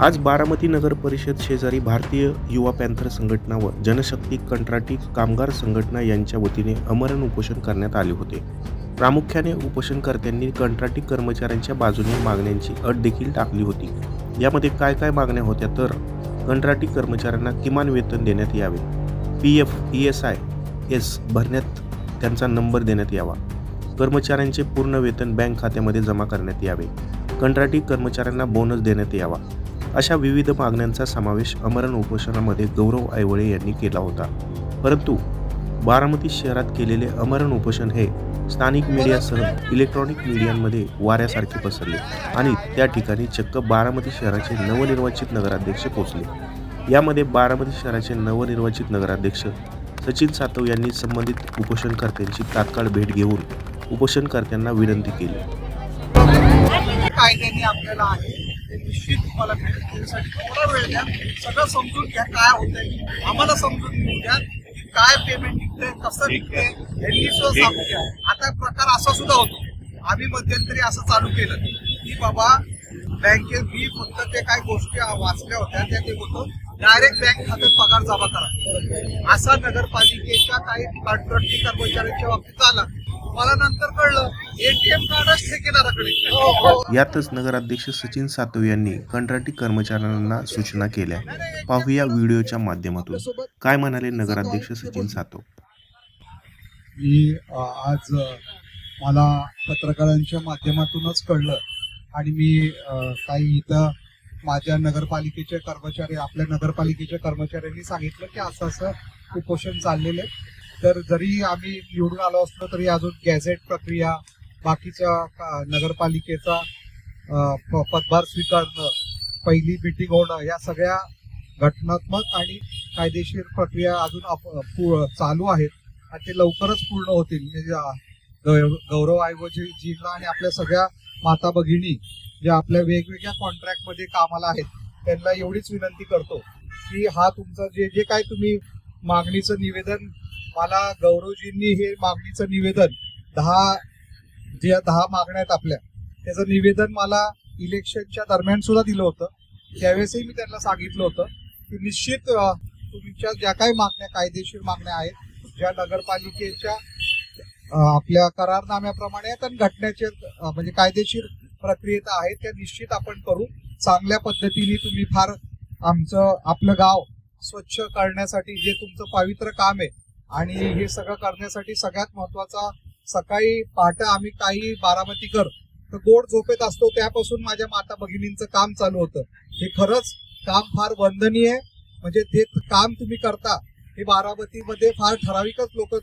आज बारामती नगर परिषद शेजारी भारतीय युवा पॅन्थर संघटना व जनशक्ती कंत्राटी कामगार संघटना यांच्या वतीने अमरण उपोषण करण्यात आले होते. प्रामुख्याने उपोषणकर्त्यांनी कंत्राटी कर्मचाऱ्यांच्या बाजूने मागण्यांची अट देखील टाकली होती. यामध्ये काय काय मागण्या होत्या तर कंत्राटी कर्मचाऱ्यांना किमान वेतन देण्यात यावे. P F E S I S भरण्यात त्यांचा नंबर देण्यात यावा. कर्मचाऱ्यांचे पूर्ण वेतन बँक खात्यामध्ये जमा करण्यात यावे. कंत्राटी कर्मचाऱ्यांना बोनस देण्यात यावा. अशा विविध मागण्यांचा समावेश अमरण उपोषणामध्ये गौरव आयवळे यांनी केला होता. परंतु बारामती शहरात केलेले अमरण उपोषण हे स्थानिक मीडियासह इलेक्ट्रॉनिक मीडियांमध्ये वाऱ्यासारखे पसरले आणि त्या ठिकाणी चक्क बारामती शहराचे नवनिर्वाचित नगराध्यक्ष पोहोचले. यामध्ये बारामती शहराचे नवनिर्वाचित नगराध्यक्ष सचिन सातव यांनी संबंधित उपोषणकर्त्यांची तात्काळ भेट घेऊन उपोषणकर्त्यांना विनंती केली. निश्चित तुम्हाला भेटेल त्यासाठी थोडा वेळ द्या. सगळं समजून घ्या काय होतंय. आम्हाला समजून घेऊ द्या. की काय पेमेंट निघतंय कसं निघतंय यांनी सुद्धा सांगू द्या. आता प्रकार असा सुद्धा होतो. आम्ही मध्यंतरी असं चालू केलं. की बाबा बँकेत मी फक्त ते काय गोष्टी वाचल्या होत्या त्या ते होतो डायरेक्ट बँक खात्यात पगार जमा करा. असा नगरपालिकेच्या काही कॉन्ट्रॅक्टी कर्मचाऱ्यांच्या बाबतीत झाला. मला नंतर कळलं एटीएम कार्डच ठेकेदाराकडे. हो, यातच नगराध्यक्ष सचिन सातव यांनी कंत्राटी कर्मचाऱ्यांना सूचना केल्या. पाहूया व्हिडिओच्या माध्यमातून. काय म्हणाले नगराध्यक्ष सचिन सातव? मी आज मला पत्रकारांच्या माध्यमातूनच कळलं. आणि मी काही इथं माझ्या नगरपालिकेचे कर्मचारी आपल्या नगरपालिकेच्या कर्मचाऱ्यांनी सांगितलं की असं असं उपोषण चाललेलं आहे. तर जरी आम्ही निवडून आलो असलो तरी अजून गॅझेट प्रक्रिया बाकीच्या नगरपालिकेचा प- पदभार स्वीकारणं पहिली मिटिंग होणं या सगळ्या घटनात्मक आणि कायदेशीर प्रक्रिया अजून पु- चालू आहेत आणि ते लवकरच पूर्ण होतील. म्हणजे आ- गौ- गौरव आयोजीला आणि आपल्या सगळ्या माता भगिनी ज्या आपल्या वेगवेगळ्या कॉन्ट्रॅक्टमध्ये कामाला आहेत त्यांना एवढीच विनंती करतो की हा तुमचं जे जे काय तुम्ही मागणीचं निवेदन मला गौरवजींनी हे मागणीचं निवेदन दहा ज्या दहा मागण्या आहेत आपल्या त्याचं निवेदन मला इलेक्शनच्या दरम्यान सुद्धा दिलं होतं. त्यावेळेसही मी त्यांना सांगितलं होतं की निश्चित तुमच्या ज्या काही मागण्या कायदेशीर मागण्या आहेत ज्या नगरपालिकेच्या आपल्या करारनाम्याप्रमाणे आहेत आणि घटनेचे म्हणजे कायदेशीर प्रक्रियेत आहेत त्या निश्चित आपण करू. चांगल्या पद्धतीने तुम्ही फार आमचं आपलं गाव स्वच्छ करण्यासाठी जे तुमचं पवित्र काम आहे आणि हे सगळं करण्यासाठी सगळ्यात महत्त्वाचा सकाळी पहाटे आम्ही काही बारामतीकर तर गोड झोपेत असतो त्यापासून माझ्या माता भगिनींचं काम चालू होतं. हे खरंच काम फार वंदनीय म्हणजे ते काम तुम्ही करता हे बारामतीमध्ये फार ठराविकच लोक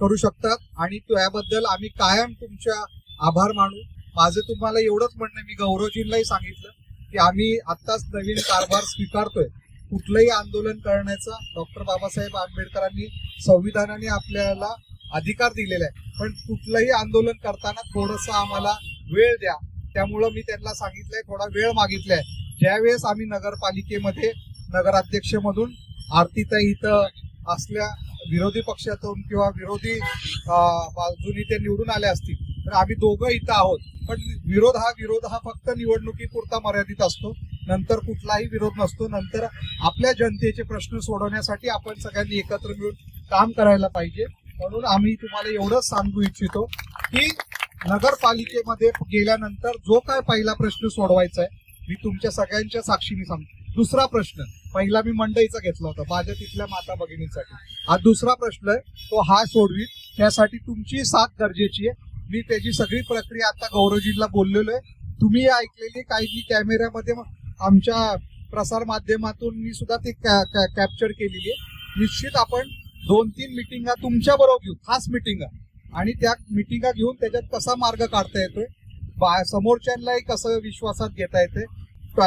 करू शकतात. आणि त्याबद्दल आम्ही कायम तुमच्या आभार मानू. माझं तुम्हाला एवढंच म्हणणं मी गौरवजींनाही सांगितलं की आम्ही आत्ताच नवीन कारभार स्वीकारतोय. कुठलंही आंदोलन करण्याचा डॉक्टर बाबासाहेब आंबेडकरांनी संविधानाने आपल्याला अधिकार दिलेला आहे. पण कुठलंही आंदोलन करताना थोडस आम्हाला वेळ द्या. त्यामुळं मी त्यांना सांगितलंय थोडा वेळ मागितलाय. ज्यावेळेस आम्ही नगरपालिकेमध्ये नगराध्यक्ष म्हणून आरतीताई इथं असल्या विरोधी पक्षातून किंवा विरोधी बाजूनी ते निवडून आले असतील तर आम्ही दोघं इथं आहोत. पण विरोध हा विरोध हा फक्त निवडणुकीपुरता मर्यादित असतो. नंतर कुठलाही विरोध नसतो. नंतर आपल्या जनतेचे प्रश्न सोडवण्यासाठी आपण सगळ्यांनी एकत्र मिळून काम करायला पाहिजे. म्हणून आम्ही तुम्हाला एवढंच सांगू इच्छितो की नगरपालिकेमध्ये गेल्यानंतर जो काय पहिला प्रश्न सोडवायचा आहे मी तुमच्या सगळ्यांच्या साक्षीने सांगतो. दुसरा प्रश्न पहिला मी मंडईचा घेतला होता माझ्या तिथल्या माता भगिनींसाठी. हा दुसरा प्रश्न आहे तो हा सोडवीत त्यासाठी तुमची साथ गरजेची आहे. मी त्याची सगळी प्रक्रिया आता गौरवजींना बोललेलो आहे. तुम्ही ऐकलेली काही कॅमेऱ्यामध्ये आमच्या प्रसार माध्यमातून मी सुद्धा ती कॅप्चर केलेली आहे. निश्चित आपण दोन तीन मिटिंगा तुमच्या बरोबर घेऊ खास मिटिंगा आणि त्या मिटिंगा घेऊन त्याच्यात कसा मार्ग काढता येतोय बा- समोरच्यांनाही कसं विश्वासात घेता येते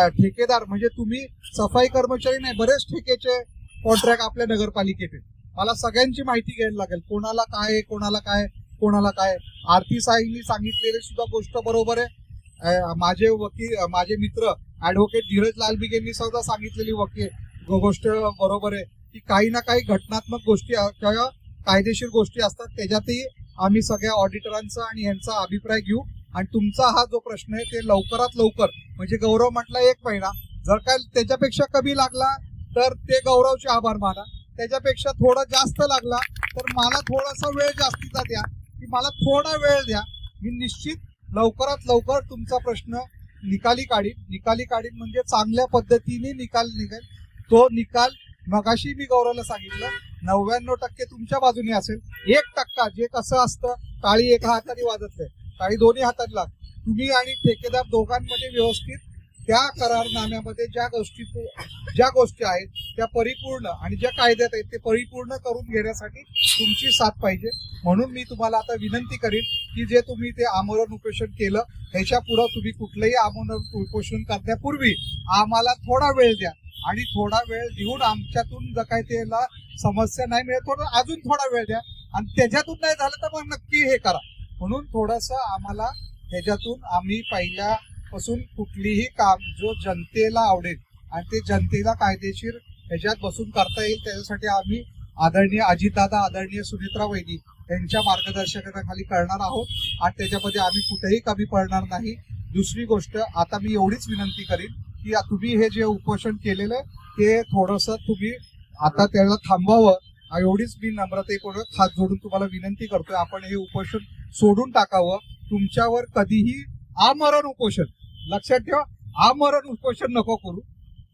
ठेकेदार म्हणजे तुम्ही सफाई कर्मचारी नाही बरेच ठेकेचे कॉन्ट्रॅक्ट आपल्या नगरपालिकेत मला सगळ्यांची माहिती घ्यायला लागेल कोणाला काय आहे, कोणाला काय कोणाला काय आरती साईंनी सांगितलेली सुद्धा गोष्ट बरोबर आहे. माझे वकील माझे मित्र ऍडव्होकेट धीरज लालबिगेंनी सुद्धा सांगितलेली वकील. गो- गोष्ट बरोबर आहे. की काही ना काही घटनात्मक गोष्टी किंवा कायदेशीर गोष्टी असतात त्याच्यातही आम्ही सगळ्या ऑडिटरांचा आणि यांचा अभिप्राय घेऊ. आणि तुमचा हा जो प्रश्न आहे ते लवकरात लवकर म्हणजे गौरव म्हटला एक महिना. जर काय त्याच्यापेक्षा कमी लागला तर ते गौरवचे आभार माना. त्याच्यापेक्षा थोडा जास्त लागला तर मला थोडासा वेळ जास्तीचा द्या. की मला थोडा वेळ द्या. मी निश्चित लवकरात लवकर तुमचा प्रश्न निकाली काढीन. निकाली काढीन म्हणजे चांगल्या पद्धतीने निकाल निघेल. तो निकाल मगाशी मी गौरवला सांगितलं. नव्याण्णव टक्के तुमच्या बाजूने असेल. एक टक्का जे कसं असतं टाळी एका हाताने वाजत नाही. टाळी दोन्ही हातात लाग. तुम्ही आणि ठेकेदार दोघांमध्ये व्यवस्थित त्या करारनाम्यामध्ये ज्या गोष्टी ज्या गोष्टी आहेत त्या परिपूर्ण आणि ज्या कायद्यात आहेत ते परिपूर्ण करून घेण्यासाठी तुमची साथ पाहिजे. म्हणून मी तुम्हाला आता विनंती करीन की जे तुम्ही ते आमरण उपोषण केलं ह्याच्या पुढं तुम्ही कुठलंही आमरण उपोषण करण्यापूर्वी आम्हाला थोडा वेळ द्या. आणि थोडा वेळ देऊन आमच्यातून जर काय त्याला समस्या नाही मिळत थोडा अजून थोडा वेळ द्या. आणि त्याच्यातून नाही झालं तर मग नक्की हे करा. म्हणून थोडस आम्हाला ह्याच्यातून आम्ही पासून कुठलीही काम जो जनतेला आवडेल आणि ते जनतेला कायदेशीर ह्याच्यात बसून करता येईल त्याच्यासाठी आम्ही आदरणीय अजितदादा आदरणीय सुनेत्रा वैदी यांच्या मार्गदर्शनाखाली करणार आहोत. आणि त्याच्यामध्ये आम्ही कुठेही कमी पडणार नाही. दुसरी गोष्ट आता मी एवढीच विनंती करीन की तुम्ही हे जे उपोषण केलेलं ते थोडस तुम्ही आता त्याला थांबवावं एवढीच मी नम्रतेपूर्वक हात जोडून तुम्हाला विनंती करतोय. आपण हे उपोषण सोडून टाकावं. तुमच्यावर कधीही आमरण उपोषण लक्षात ठेवा आमरण उपोषण नको करू.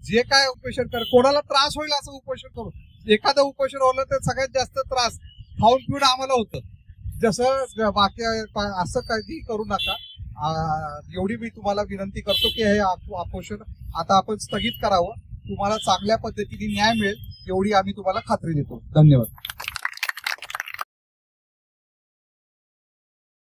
जे काय उपोषण कर कोणाला त्रास होईल असं उपोषण करू. एखादं उपोषण होलं तर सगळ्यात जास्त त्रास खाऊन पिऊन आम्हाला होतं. जसं बाकी असं काही करू नका. एवढी मी तुम्हाला विनंती करतो की हे आपोषण आता आपण स्थगित करावं. तुम्हाला चांगल्या पद्धतीने न्याय मिळेल एवढी आम्ही तुम्हाला खात्री देतो. धन्यवाद.